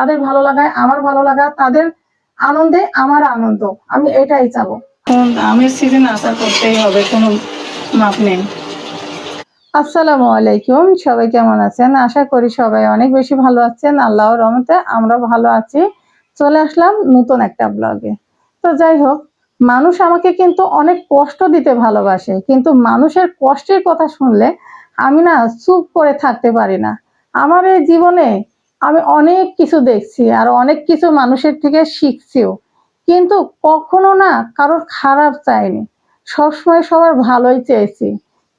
তাদের ভালো লাগায় আমার ভালো লাগা তাদের আনন্দে আমার আনন্দ। আমি এটাই চাবো। আমের সিজন আশা করতেই হবে কোনো মাপ নেই। আসসালামু আলাইকুম সবাই কেমন আছেন? আশা করি সবাই অনেক বেশি ভালো আছেন। আল্লাহর রহমতে আমরা ভালো আছি। চলে আসলাম নতুন একটা ব্লগে। তো যাই হোক মানুষ আমাকে কিন্তু অনেক কষ্ট দিতে ভালোবাসে কিন্তু মানুষের কষ্টের কথা শুনলে আমি না চুপ করে থাকতে পারি না। আমার এই জীবনে আমি অনেক কিছু দেখছি আর অনেক কিছু মানুষের থেকে শিখছিও। কিন্তু কখনো না কারোর খারাপ চাইনি। সবসময় সবার ভালোই চেয়েছি।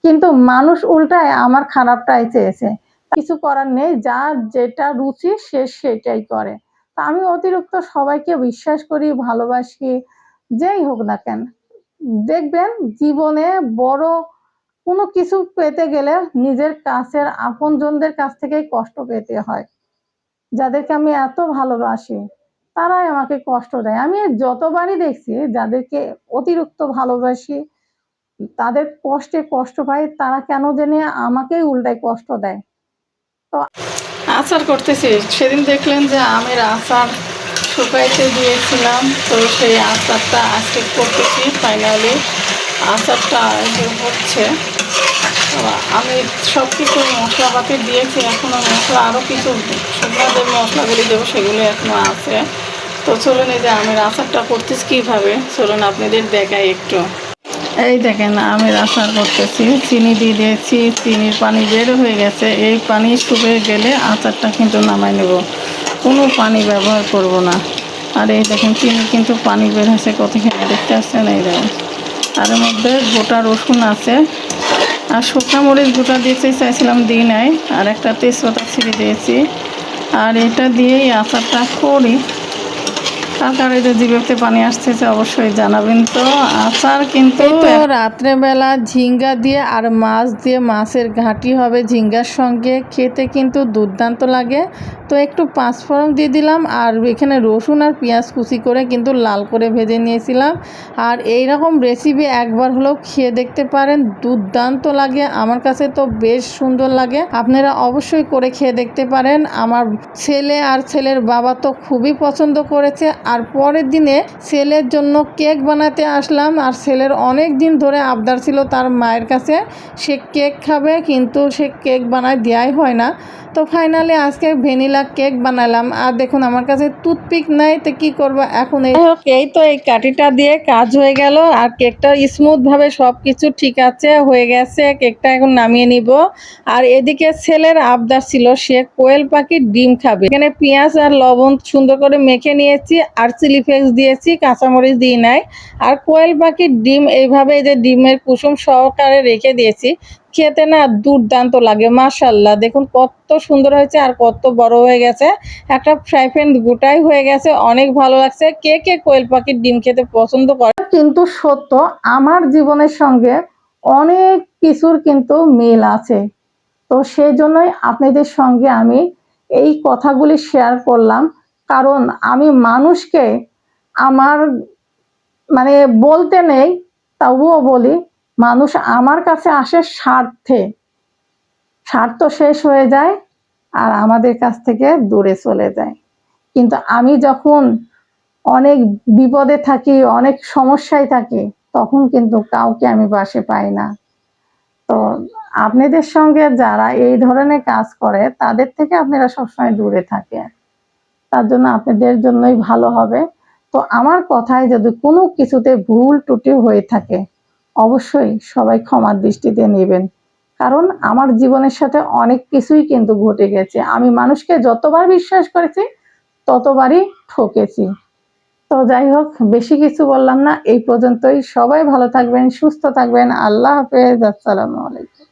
কিন্তু মানুষ উল্টায় আমার খারাপটাই চেয়েছে। কিছু করার নেই, যার যেটা রুচি সে সেটাই করে। তা আমি অতিরিক্ত সবাইকে বিশ্বাস করি, ভালোবাসি, যেই হোক না কেন। দেখবেন জীবনে বড় কোনো কিছু পেতে গেলে নিজের কাছের আপনজনদের কাছ থেকেই কষ্ট পেতে হয়। যাদেরকে আমি এত ভালোবাসি, তারাই আমাকে কষ্ট দেয়। আমি যতবারই দেখছি যাদেরকে অতিরিক্ত ভালোবাসি, তাদের কষ্টে কষ্ট পাই, তারা কেন জেনে আমাকেই উল্টায় কষ্ট দেয়। তো আচার করতেছি। সেদিন দেখলেন যে আমের আচার শুকাইতে দিয়েছিলাম, তো সেই আচারটা আজকে করতেছি। ফাইনালি আচারটা হচ্ছে। আমি সব কিছু মশলাপাতি দিয়েছি এখনও মশলা আরও কিছু শুকনো মশলাগুলি দেবো সেগুলো এখনও আছে। তো চলুন এই যে আমের আচারটা করতেছি কীভাবে? চলুন আপনাদের দেখাই একটু। এই দেখেন, আমের আচার করতেছি। চিনি দিয়ে দিয়েছি, চিনির পানি বের হয়ে গেছে। এই পানি শুকিয়ে গেলে আচারটা কিন্তু নামাই নেব। কোনো পানি ব্যবহার করব না। আর এই দেখেন চিনি কিন্তু পানি বের হয়েছে কতখানি দেখতে আসছেন এই দেখেন। তার মধ্যে গোটা রসুন আছে। আর শুকনো মরিচ গোটা দিয়েছি, চাইছিলাম দিই নাই। আর একটা তেজপাতা ছিঁড়ে দিয়েছি। আর এটা দিয়েই আচারটা করি। কার কার এই যে জিভেতে পানি আসতেছে অবশ্যই জানাবেন তো। আচার কিন্তু তো রাত্রেবেলা ঝিঙ্গা দিয়ে আর মাছ দিয়ে মাছের ঘাঁটি হবে ঝিঙ্গার সঙ্গে। খেতে কিন্তু দুর্দান্ত লাগে। তো একটু পাঁচফোড়ন দিয়ে দিলাম আর এখানে রসুন আর পেঁয়াজ কুচি করে কিন্তু লাল করে ভেজে নিয়েছিলাম। আর এই রকম রেসিপি একবার হলেও খেয়ে দেখতে পারেন দুর্দান্ত লাগে। আমার কাছে তো বেশ সুন্দর লাগে। আপনারা অবশ্যই করে খেয়ে দেখতে পারেন। আমার ছেলে আর ছেলের বাবা তো খুবই পছন্দ করেছে। আর পরের দিনে ছেলের জন্য কেক বানাতে আসলাম। আর ছেলের অনেক দিন ধরে আবদার ছিল তার মায়ের কাছে। সে কেক খাবে, কিন্তু সে কেক বানায় দেওয়াই হয় না। তো ফাইনালি আজকে ভ্যানিলা কেক বানালাম। আর দেখুন, আমার কাছে টুথপিক নাই, তো কি করব? এখন এই এই তো এই কাঠিটা দিয়ে কাজ হয়ে গেল। আর কেকটা স্মুথভাবে সব কিছু ঠিক আছে, হয়ে গেছে। কেকটা এখন নামিয়ে নিব। আর এদিকে ছেলের আবদার ছিল, সে কোয়েল পাখির ডিম খাবে। এখানে পেঁয়াজ আর লবণ সুন্দর করে মেখে নিয়েছি। আর চিলি ফ্লেক্স দিয়েছি, কাঁচামরিচ দিই নাই। আর কোয়েল পাখির ডিম, এইভাবে এই যে ডিমের কুসুম সহকারে রেখে দিয়েছি, খেতে না দুর্দান্ত লাগে, মাশাল্লাহ। দেখুন কত সুন্দর হয়েছে আর কত বড় হয়ে গেছে। একটা ফ্রাই প্যান গোটাই হয়ে গেছে, অনেক ভালো লাগছে। কে কে কোয়েল পাখির ডিম খেতে পছন্দ করে? কিন্তু সত্য, আমার জীবনের সঙ্গে অনেক কিছুর কিন্তু মিল আছে। তো সেই জন্যই আপনাদের সঙ্গে আমি এই কথাগুলি শেয়ার করলাম। কারণ আমি মানুষকে আমার মানে বলতে নেই, তবুও বলি, মানুষ আমার কাছে আসে স্বার্থে। স্বার্থ শেষ হয়ে যায় আর আমাদের কাছ থেকে দূরে চলে যায়। কিন্তু আমি যখন অনেক বিপদে থাকি, অনেক সমস্যায় থাকি, তখন কিন্তু কাউকে আমি বাসে পাই না। তো আপনাদের সঙ্গে যারা এই ধরনের কাজ করে, তাদের থেকে আপনারা সবসময় দূরে থাকেন। তার জন্য আপনাদের জন্যই ভালো হবে। তো আমার কথায় যদি কোনো কিছুতে ভুল ত্রুটি হয়ে থাকে, অবশ্যই সবাই ক্ষমার দৃষ্টিতে নেবেন। কারণ আমার জীবনের সাথে অনেক কিছুই কিন্তু ঘটে গেছে। আমি মানুষকে যতবার বিশ্বাস করেছি, ততবারই ঠকেছি। তো যাই হোক, বেশি কিছু বললাম না। এই পর্যন্তই। সবাই ভালো থাকবেন, সুস্থ থাকবেন। আল্লাহ হাফেজ। আসসালামু আলাইকুম।